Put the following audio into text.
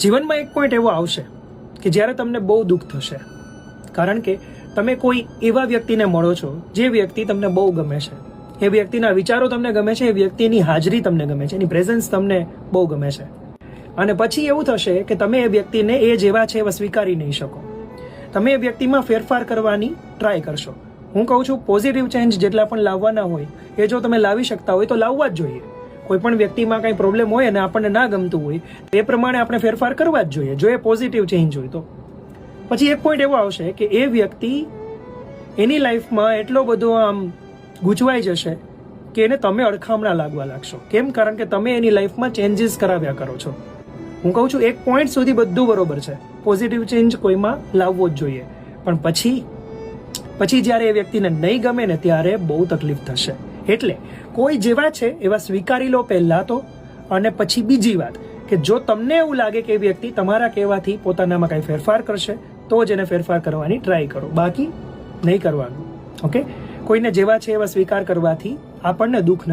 જીવનમાં એક પોઈન્ટ એવો આવશે કે જ્યારે તમને બહુ દુઃખ થશે. કારણ કે તમે કોઈ એવા વ્યક્તિને મળો છો જે વ્યક્તિ તમને બહુ ગમે છે. એ વ્યક્તિના વિચારો તમને ગમે છે, એ વ્યક્તિની હાજરી તમને ગમે છે, એની પ્રેઝન્સ તમને બહુ ગમે છે. અને પછી એવું થશે કે તમે એ વ્યક્તિને એ જેવા છે એવા સ્વીકારી નહીં શકો. તમે એ વ્યક્તિમાં ફેરફાર કરવાની ટ્રાય કરશો. હું કહું છું પોઝિટિવ ચેન્જ જેટલા પણ લાવવાના હોય, એ જો તમે લાવી શકતા હોય તો લાવવા જ જોઈએ. કોઈ પણ વ્યક્તિમાં કંઈ પ્રોબ્લેમ હોય અને આપણને ના ગમતું હોય, તો એ પ્રમાણે આપણે ફેરફાર કરવા જ જોઈએ, જો એ પોઝિટિવ ચેન્જ હોય તો. પછી એક પોઈન્ટ એવો આવશે કે એ વ્યક્તિ એની લાઈફમાં એટલો બધો આમ ગૂંચવાઈ જશે કે એને તમે અડખામણા લાગવા લાગશો. કેમ? કારણ કે તમે એની લાઈફમાં ચેન્જીસ કરાવ્યા કરો છો. હું કહું છું, એક પોઈન્ટ સુધી બધું બરોબર છે. પોઝિટિવ ચેન્જ કોઈમાં લાવવો જ જોઈએ. પણ પછી પછી જ્યારે એ વ્યક્તિને નહીં ગમે ને ત્યારે બહુ તકલીફ થશે. એટલે કોઈ જેવા છે એવા સ્વીકારી લો પહેલાં તો. અને પછી બીજી વાત કે જો તમને એવું લાગે કે એ વ્યક્તિ તમારા કહેવાથી પોતાનામાં કાંઈ ફેરફાર કરશે, તો જ એને ફેરફાર કરવાની ટ્રાય કરો. બાકી નહીં કરવાનું. ઓકે? કોઈને જેવા છે એવા સ્વીકાર કરવાથી આપણને દુઃખ